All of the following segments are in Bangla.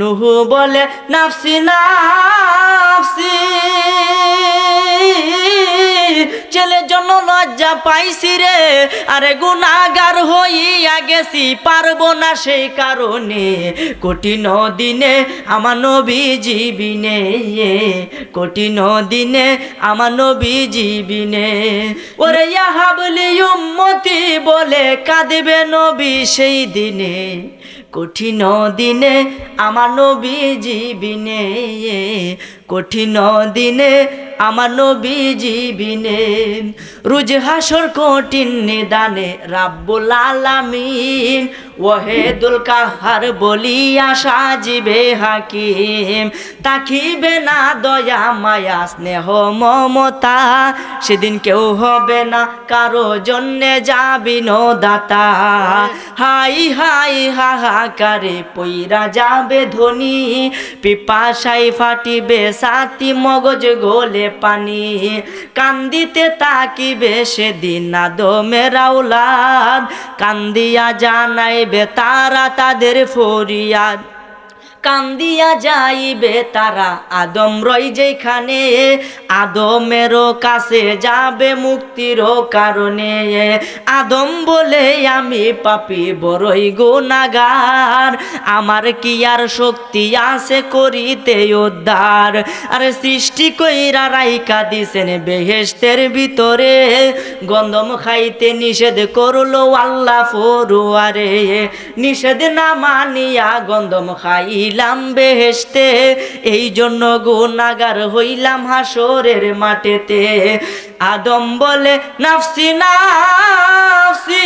নুহু বলে, নাফসি নাফসি ছেলের জন্য লজ্জা পাইছি রে, আরে গুনাগার হইয়া গেছি, পারব না সেই কারণে। কঠিন দিনে আমার নবী জীবিনে কঠিন দিনে আমার নবী জীবিনে ওরে ইয়াহাবলি উম্মতি বলে, কাঁদবে নবী সেই দিনে। কঠিন দিনে আমার নবী জীবিনে কঠিন দিনে আমার নবী জীবিনে রুজ হাসর কঠিন নিদানে রাব্বুল আলামিন ওহেদুল কাহার বলিয়া সাজিবে হাকিম, তাকিবে না দয়া, মায়া, স্নেহ, মমতা। সেদিন কেউ হবে না, কারও জন্যে যাবি দাতা হাই হাই হাহাকারে পইরা যাবে ধনী। পিপাসাই ফাটিবে সাতি মগজ গোলে পানি। কান্দিতে তাকিবে সেদিন আদমে রাউলাদ কান্দিয়া জানাইবে তারা তাদের ফরিয়াদ। কান্দিয়া যাইবে তারা। আদম রই যেখানে, আদমেরও কাছে যাবে মুক্তির কারণে। আদম বলে, আমি পাপি, বড়ই গুনাগার। আমার কি আর শক্তি আছে করিতে উদ্ধার? আরে সৃষ্টি কইরা রাইকা দিছেন বেহেস্তের ভিতরে। গন্ধম খাইতে নিষেধ করল আল্লাহ ফরুয়ারে। নিষেধ না মানিয়া গন্ধম খাইলাম বেহেস্তে এই জন্য গুণাগার হইলাম হাসরের মাঠেতে। আদম বলে নাফসি নাফসি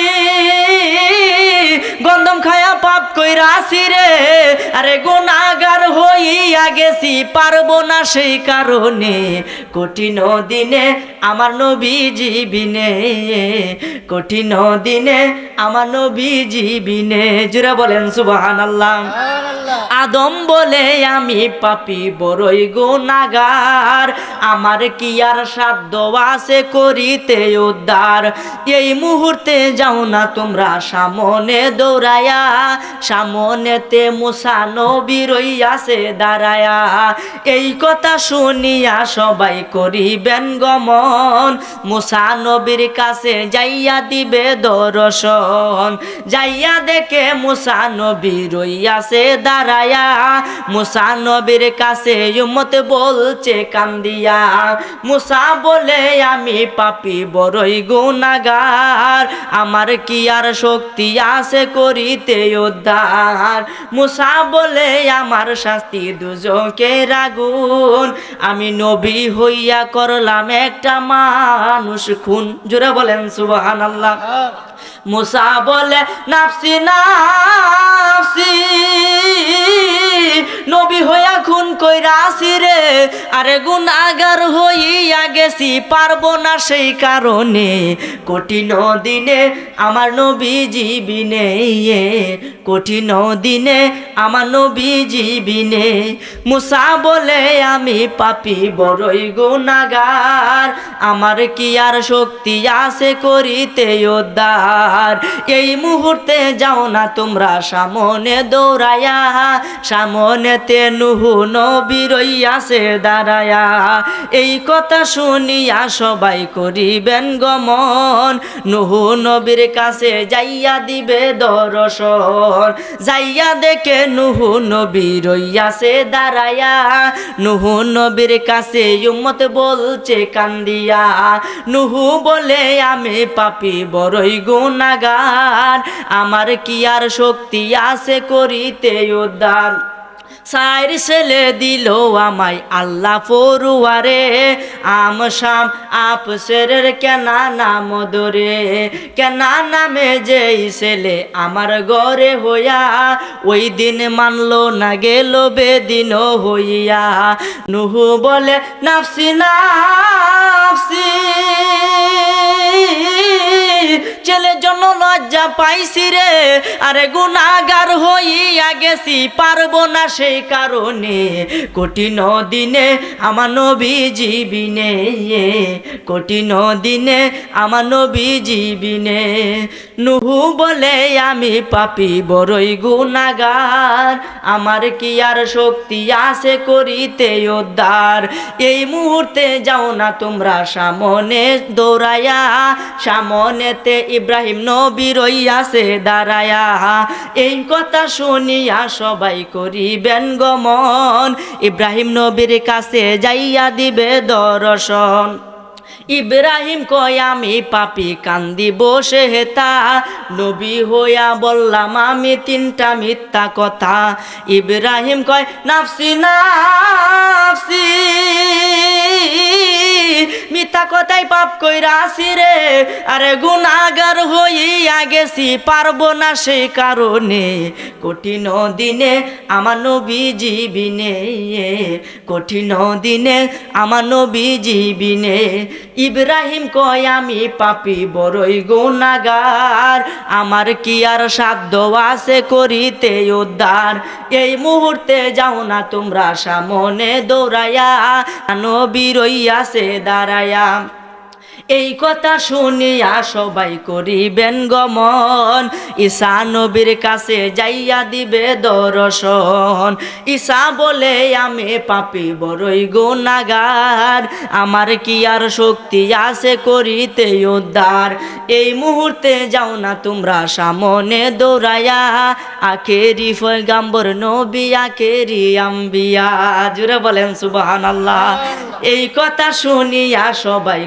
গন্ধম খায়া পাপ কইরা আসি রে। আরে গুনাগার হইয়া গেছি পারব না সেই কারণে। কঠিন দিনে আমার নবী জীবিনে কঠিন দিনে আমার নবী জীবিনে জুড়ে বলেন সুবহান আল্লাহ আদম বলে আমি পাপি বড়ই গুনাগার আমার কি আর সাধ্য আছে করিতে উদ্ধার? এই মুহূর্তে যাও না তোমরা সামনে দৌড়ায়া, সামনেতে মুসা নবী রইয়াছে দাঁড়ায়া। এই কথা শুনিয়া সবাই করিবেন গমন। মুসা নবীর কাছে যাইয়া দিবে দর্শন। যাইয়া দেখে মুসা নবী রইয়াছে দাঁড়ায়া। মুসা নবীর কাছে উম্মত বলছে কান্দিয়া। মুসা বলে, আমি পাপি, বড়ই গুনাগার। আমার কি আর শক্তি আছে করিতে উদ্ধার? মুসা বলে, আমার শাস্তি দুজকে রাগুন। আমি নবী হইয়া করলাম একটা মানুষ খুন। জোরে বলেন সুবহান আল্লাহ মুসা বলে, নাফসি নাফসি, নবী হইয়া খুন কইরা আসি রে। আরে গুণ গুনাগার হইয়া গেছি, পারব না সেই কারণে। কঠিন দিনে আমার নবী জীবিনে কঠিন দিনে আমার নবী জীবিনে মুসা বলে, আমি পাপি, বড়ই গুনাগার। আমার কি আর শক্তি আছে করিতে উদ্ধার? এই মুহূর্তে যাও না তোমরা সামনে দৌড়ায়া সামনেতে নুহু নবী রইয়াছে দাঁড়ায়া এই কথা শুনিয়া সবাই করিবেন গমন। নুহু নবীর কাছে যাইয়া দিবে দর্শন। যাইয়া দেখে নুহু নবী রইয়াছে দাঁড়ায়া নুহু নবীর কাছে উম্মত বলছে কান্দিয়া। নুহু বলে, আমি পাপি, বড়ই গুনাগার। আমার কি আর শক্তি আছে করিতে উদ্ধার? সাইর ছেলে দিল আমায় আল্লাহ পড়ুয়ারে। আম শাম আপসের কেনা নাম ধরে। কেনা নামে যেই ছেলে আমার ঘরে হইয়া, ওই দিন মানলো না গেল বেদিন হইয়া। নুহু বলে, নাফসি নাফসি। ছেলের জন্য লজ্জা পাইছি রে। আরে গুনাগার হইয়া গেছি, পারব না সেই কারণে। কঠিন দিনে আমার নবী জীবিনে কঠিন দিনে আমার নবী জীবিনে নুহু বলে, আমি পাপি, বড়ই গুনাগার আমার কি আর শক্তি আছে করিতে উদ্ধার? এই মুহূর্তে যাও না তোমরা সামনে দৌড়ায়া সামনেতে ইব্রাহিম নবী রইয়াছে দাঁড়ায়া। এই কথা শুনিয়া সবাই করিবেন গমন। ইব্রাহিম নবীর কাছে যাইয়া দিবে দর্শন। ইব্রাহিম কয়, আমি পাপি কান্দি বসে হেতা নবী হইয়া বললাম, আমি তিনটা মিথ্যা কথা। ইব্রাহিম কয়, নাফসি নাফসি। মিথ্যা কথাই পাপ কইরা আসি রে। আরে গুনাগার হইয়া গেছি, পারব না সেই কারণে। কঠিন দিনে আমার নবী জীবিনে কঠিন দিনে আমার নবী জীবিনে ইব্রাহিম কয়, আমি পাপি, বড়ই গুনাগার আমার কি আর সাধ্য আছে করিতে উদ্ধার? এই মুহূর্তে যাও না তোমরা সামনে দৌড়াইয়া। নবী রইয়াছে দাঁড়ায়া là এই কথা শুনিয়া সবাই করিবেন গমন। ঈশা নবীর কাছে যাইয়া দিবে দর্শন। ঈশা বলে, আমি পাপি, বড়ই গুনাগার। আমার কি আর শক্তি আছে করিতে উদ্ধার? এই মুহূর্তে যাও না তোমরা সামনে দৌড়াইয়া। আখেরি ফয়গাম্বর নবী আখেরি আম্বিয়া। জুড়ে বলেন সুবাহান আল্লাহ এই কথা শুনিয়া সবাই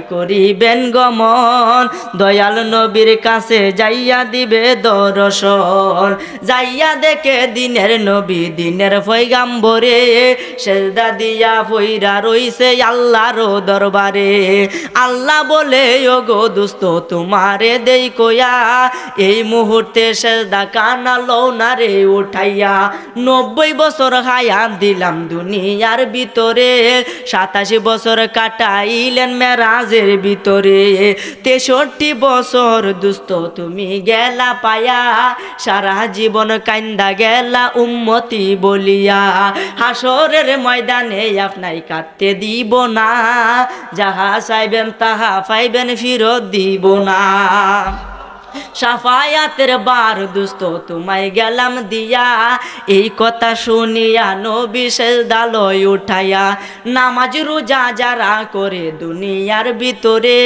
করিবেন গমন। দয়াল নবীর কাছে যাইয়া দিবে দর্শন। যাইয়া দেখে দিনের নবী, দিনের ফৈগাম্বরে সেজদা দিয়া ফইরা রইছে আল্লাহর দরবারে। আল্লাহ বলে ও গো দুস্ত, তোমারে দেই কয়া, এই মুহূর্তে সেজদা কানা না রে উঠাইয়া নব্বই বছর হায়াত দিলাম দুনিয়ার ভিতরে। সাতাশি বছর কাটাইলেন মেরাজের ভিতরে। তেষট্টি বছর দুস্থ তুমি গেলা পায়া, সারা জীবন কান্দা গেলা উন্মতি বলিয়া। হাসরের ময়দানে আপনাই কাটতে দিব না, যাহা চাইবেন তাহা পাইবেন ফিরত দিব না। সাফায়াতের বার দুস্ত, তোমায় গেলাম দিয়া। এই কথা শুনিয়া নবী দালয় উঠাইয়া, নামাজ রোজা যারা করে দুনিয়ার ভিতরে,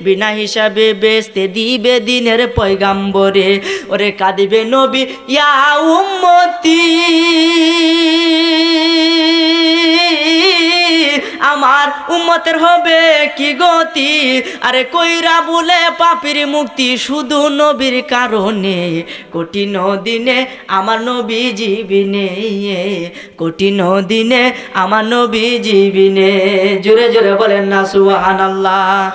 বিনা হিসাবে বেচতে দিবে দিনের পয়গাম্বরে। ওরে কাঁদিবে নবী, ইয়া উম্মতি। আমার উম্মতের হবে কি গতি? আরে কইরা বলে পাপির মুক্তি শুধু নবীর কারণে। কঠিন দিনে আমার নবী জীবিনে কঠিন দিনে আমার নবী জীবিনে জোরে জোরে বলেন না, সুবহানাল্লাহ।